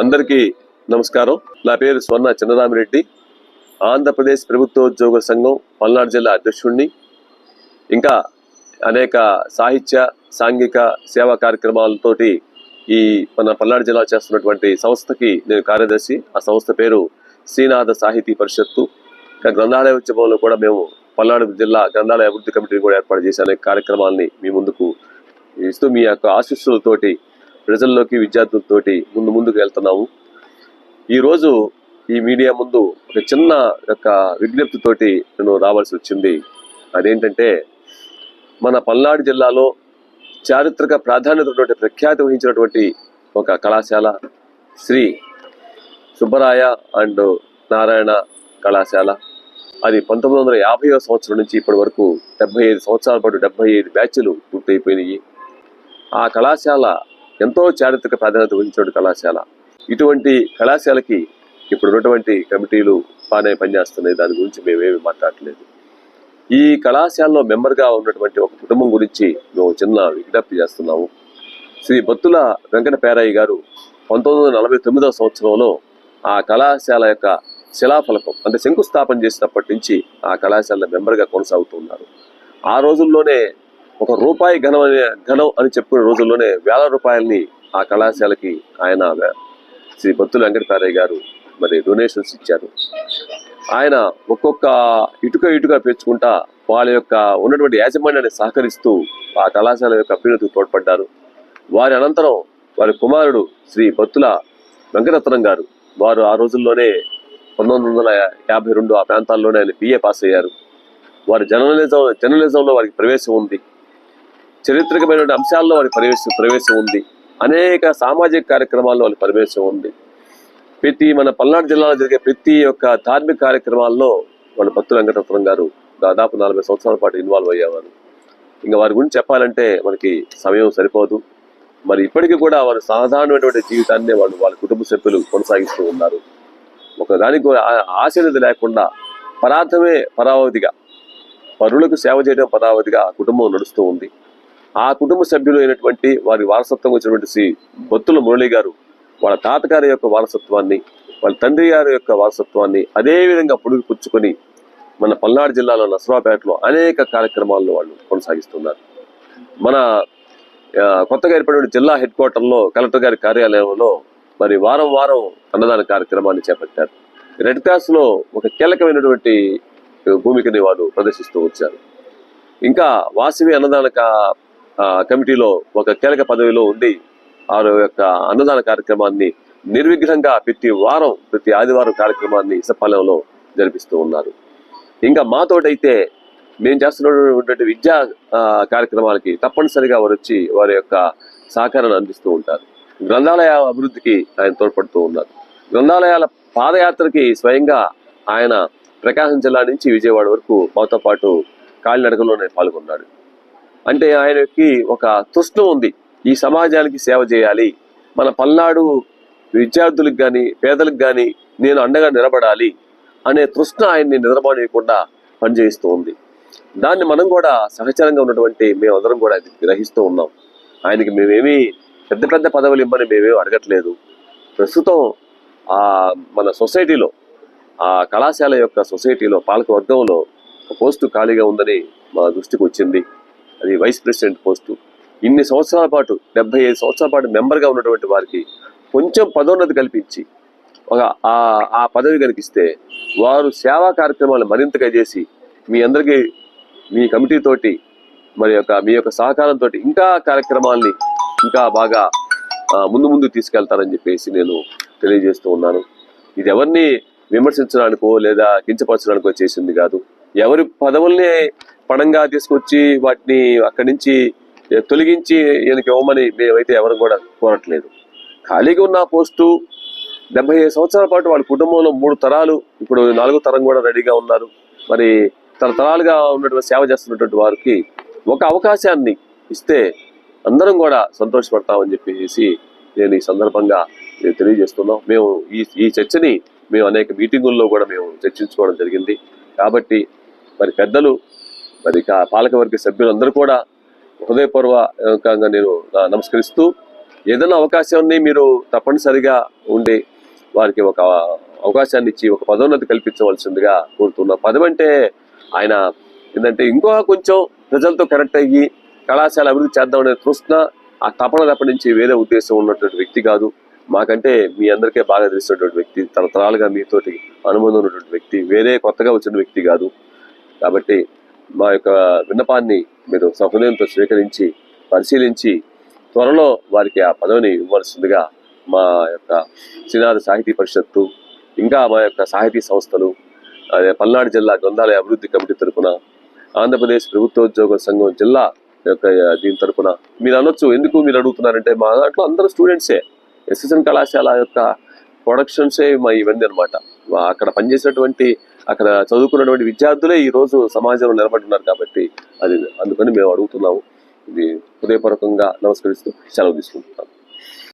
అందరికీ నమస్కారం. నా పేరు స్వర్ణ చంద్రరామిరెడ్డి. ఆంధ్రప్రదేశ్ ప్రభుత్వోద్యోగ సంఘం పల్నాడు జిల్లా అధ్యక్షుడిని ఇంకా అనేక సాహిత్య సాంఘిక సేవా కార్యక్రమాలతోటి ఈ మన పల్నాడు జిల్లా చేస్తున్నటువంటి సంస్థకి నేను కార్యదర్శి. ఆ సంస్థ పేరు శ్రీనాథ సాహితీ పరిషత్తు. ఇంకా గ్రంథాలయ ఉద్యమంలో కూడా మేము పల్నాడు జిల్లా గ్రంథాలయ అభివృద్ధి కమిటీని కూడా ఏర్పాటు చేసి అనేక కార్యక్రమాలని మీ ముందుకు ఇస్తూ మీ యొక్క ఆశీస్సులతోటి ప్రజల్లోకి విద్యార్థులతోటి ముందు ముందుకు వెళ్తున్నాము. ఈరోజు ఈ మీడియా ముందు ఒక చిన్న యొక్క విజ్ఞప్తితోటి నేను రావాల్సి వచ్చింది. అదేంటంటే మన పల్నాడు జిల్లాలో చారిత్రక ప్రాధాన్యత ప్రఖ్యాతి వహించినటువంటి ఒక కళాశాల శ్రీ సుబ్బరాయ అండ్ నారాయణ కళాశాల. అది పంతొమ్మిది వందల యాభై సంవత్సరం నుంచి ఇప్పటి వరకు డెబ్బై ఐదు సంవత్సరాల పాటు డెబ్బై ఐదు బ్యాచ్లు పూర్తయిపోయినాయి. ఆ కళాశాల ఎంతో చారిత్రక ప్రాధాన్యత వహించిన కళాశాల. ఇటువంటి కళాశాలకి ఇప్పుడు ఉన్నటువంటి కమిటీలు బాగానే పనిచేస్తున్నాయి. దాని గురించి మేమేమి మాట్లాడలేదు. ఈ కళాశాలలో మెంబర్గా ఉన్నటువంటి ఒక కుటుంబం గురించి మేము చిన్న విజ్ఞప్తి చేస్తున్నాము. శ్రీ బత్తుల వెంకట పేరయ్య గారు పంతొమ్మిది వందల నలభై తొమ్మిదవ సంవత్సరంలో ఆ కళాశాల యొక్క శిలాఫలకం అంటే శంకుస్థాపన చేసినప్పటి నుంచి ఆ కళాశాల మెంబర్గా కొనసాగుతున్నారు ఆ రోజుల్లోనే ఒక రూపాయి ఘనం అనే ఘనం అని చెప్పుకునే రోజుల్లోనే వేల రూపాయలని ఆ కళాశాలకి ఆయన శ్రీ భత్తుల వెంకటపారయ్య గారు మరి డొనేషన్స్ ఇచ్చారు. ఆయన ఒక్కొక్క ఇటుక ఇటుక పెంచుకుంటా వాళ్ళ యొక్క ఉన్నటువంటి యాజమాన్యాన్ని సహకరిస్తూ ఆ కళాశాల యొక్క అభ్యున్నతికి తోడ్పడ్డారు. వారి అనంతరం వారి కుమారుడు శ్రీ బత్తుల వెంకటరత్నం గారు వారు ఆ రోజుల్లోనే పంతొమ్మిది వందల యాభై రెండు ఆ ప్రాంతాల్లోనే ఆయన బిఏ పాస్ అయ్యారు. వారి జర్నలిజం జర్నలిజంలో వారికి ప్రవేశం ఉంది. చరిత్రకమైన అంశాల్లో వారి ప్రవేశం ప్రవేశం ఉంది. అనేక సామాజిక కార్యక్రమాల్లో వారి ప్రవేశం ఉంది. ప్రతి మన పల్నాడు జిల్లాలో జరిగే ప్రతి ఒక్క ధార్మిక కార్యక్రమాల్లో వాళ్ళ భక్తుల వెంకటరత్నం గారు దాదాపు నలభై సంవత్సరాల పాటు ఇన్వాల్వ్ అయ్యేవారు. ఇంకా వారి గురించి చెప్పాలంటే మనకి సమయం సరిపోదు. మరి ఇప్పటికీ కూడా వారు సాధారణమైనటువంటి జీవితాన్ని వాళ్ళు వాళ్ళ కుటుంబ సభ్యులు కొనసాగిస్తూ ఉన్నారు. ఒకదానికి కూడా ఆశీర్వది లేకుండా పరార్థమే పరావధిగా పరులకు సేవ చేయడం పరావధిగా కుటుంబం నడుస్తూ ఉంది. ఆ కుటుంబ సభ్యులు అయినటువంటి వారి వారసత్వం వచ్చినటువంటి శ్రీ బొత్తుల మురళి గారు వాళ్ళ తాతగారి యొక్క వారసత్వాన్ని వాళ్ళ తండ్రి గారి యొక్క వారసత్వాన్ని అదేవిధంగా పొడుగు పుచ్చుకొని మన పల్నాడు జిల్లాలో నసరాపేటలో అనేక కార్యక్రమాల్లో వాళ్ళు కొనసాగిస్తున్నారు. మన కొత్తగా ఏర్పడిన జిల్లా హెడ్ క్వార్టర్లో కలెక్టర్ గారి కార్యాలయంలో మరి వారం వారం అన్నదాన కార్యక్రమాన్ని చేపట్టారు. రెడ్ క్రాస్లో ఒక కీలకమైనటువంటి భూమికని వాడు ప్రదర్శిస్తూ వచ్చారు. ఇంకా వాసవి అన్నదాన కమిటీలో ఒక కీలక పదవిలో ఉండి వారి యొక్క అన్నదాన కార్యక్రమాన్ని నిర్విఘ్నంగా ప్రతి వారం ప్రతి ఆదివారం కార్యక్రమాన్ని ఇసపాలెంలో జరిపిస్తూ ఉన్నారు. ఇంకా మాతోటైతే మేము చేస్తున్నటువంటి విద్యా కార్యక్రమాలకి తప్పనిసరిగా వారు వచ్చి వారి యొక్క సహకారాన్ని అందిస్తూ ఉంటారు. గ్రంథాలయ అభివృద్ధికి ఆయన తోడ్పడుతూ ఉన్నారు. గ్రంథాలయాల పాదయాత్రకి స్వయంగా ఆయన ప్రకాశం జిల్లా నుంచి విజయవాడ వరకు మాతో పాటు కాలినడకలోనే పాల్గొన్నాడు. అంటే ఆయనకి ఒక తృష్ణ ఉంది. ఈ సమాజానికి సేవ చేయాలి. మన పల్నాడు విద్యార్థులకు కానీ పేదలకు కానీ నేను అండగా నిలబడాలి అనే తృష్ణ ఆయన్ని నిద్రపోనియకుండా పనిచేస్తూ ఉంది. దాన్ని మనం కూడా సహచరంగా ఉన్నటువంటి మేమందరం కూడా గ్రహిస్తూ ఉన్నాం. ఆయనకి మేమేమి పెద్ద పెద్ద పదవులు ఇవ్వని మేమేమి అడగట్లేదు. ప్రస్తుతం ఆ మన సొసైటీలో ఆ కళాశాల యొక్క సొసైటీలో పాలకవర్గంలో ఒక పోస్టు ఖాళీగా ఉందని మా దృష్టికి వచ్చింది. అది వైస్ ప్రెసిడెంట్ పోస్టు ఇన్ని సంవత్సరాల పాటు డెబ్బై ఐదు సంవత్సరాల పాటు మెంబర్గా ఉన్నటువంటి వారికి కొంచెం పదోన్నతి కల్పించి ఒక ఆ ఆ పదవి కనిపిస్తే వారు సేవా కార్యక్రమాలు మరింతగా చేసి మీ అందరికీ మీ కమిటీతోటి మరి యొక్క మీ యొక్క సహకారంతో ఇంకా కార్యక్రమాల్ని ఇంకా బాగా ముందు ముందు తీసుకెళ్తారని చెప్పేసి నేను తెలియజేస్తూ ఉన్నాను. ఇది ఎవరిని విమర్శించడానికో లేదా కించపరచడానికో చేసింది కాదు. ఎవరి పదవుల్ని పణంగా తీసుకొచ్చి వాటిని అక్కడి నుంచి తొలగించి ఈయనకి ఇవ్వమని మేమైతే ఎవరు కూడా కోరట్లేదు. ఖాళీగా ఉన్న పోస్టు డెబ్బై ఐదు సంవత్సరాల పాటు వాళ్ళ కుటుంబంలో మూడు తరాలు ఇప్పుడు నాలుగో తరం కూడా రెడీగా ఉన్నారు. మరి తరతరాలుగా ఉన్నటువంటి సేవ చేస్తున్నటువంటి వారికి ఒక అవకాశాన్ని ఇస్తే అందరం కూడా సంతోషపడతామని చెప్పేసి నేను ఈ సందర్భంగా నేను తెలియజేస్తున్నాం. మేము ఈ ఈ చర్చని మేము అనేక మీటింగుల్లో కూడా మేము చర్చించుకోవడం జరిగింది. కాబట్టి మరి పెద్దలు మరి కా- పాలకవర్గ సభ్యులందరూ కూడా హృదయపూర్వకంగా నేను నమస్కరిస్తూ ఏదైనా అవకాశాన్ని మీరు తప్పనిసరిగా ఉండి వారికి ఒక అవకాశాన్ని ఇచ్చి ఒక పదోన్నతి కల్పించవలసిందిగా కోరుతున్నాం. పదవి అంటే ఆయన ఏంటంటే ఇంకో కొంచెం ప్రజలతో కనెక్ట్ అయ్యి కళాశాల అభివృద్ధి చేద్దామనే తృష్ణ ఆ తపన తప్ప నుంచి వేరే ఉద్దేశం ఉన్నటువంటి వ్యక్తి కాదు. మాకంటే మీ అందరికీ బాగా తెలిసినటువంటి వ్యక్తి తరతరాలుగా మీతోటి అనుబంధం ఉన్నటువంటి వ్యక్తి వేరే కొత్తగా వచ్చిన వ్యక్తి కాదు. కాబట్టి మా యొక్క విన్నపాన్ని మీరు సహృదయంతో స్వీకరించి పరిశీలించి త్వరలో వారికి ఆ పదవిని ఇవ్వాల్సిందిగా మా యొక్క శ్రీనాథ సాహితీ పరిషత్తు ఇంకా మా యొక్క సాహితీ సంస్థలు అదే పల్నాడు జిల్లా గ్రంథాలయ అభివృద్ధి కమిటీ తరపున ఆంధ్రప్రదేశ్ ప్రభుత్వోద్యోగ సంఘం జిల్లా యొక్క దీని తరపున. మీరు అనొచ్చు ఎందుకు మీరు అడుగుతున్నారంటే మా దాంట్లో అందరూ స్టూడెంట్సే. ఎస్ఎస్ఎన్ కళాశాల యొక్క ప్రొడక్షన్సే మా ఇవన్నీ అనమాట అక్కడ పనిచేసినటువంటి అక్కడ చదువుకున్నటువంటి విద్యార్థులే ఈ రోజు సమాజంలో నిలబడుతున్నారు కాబట్టి అది అందుకని మేము అడుగుతున్నాము. ఇది హృదయపూర్వకంగా నమస్కరిస్తూ సెలవు తీసుకుంటున్నాం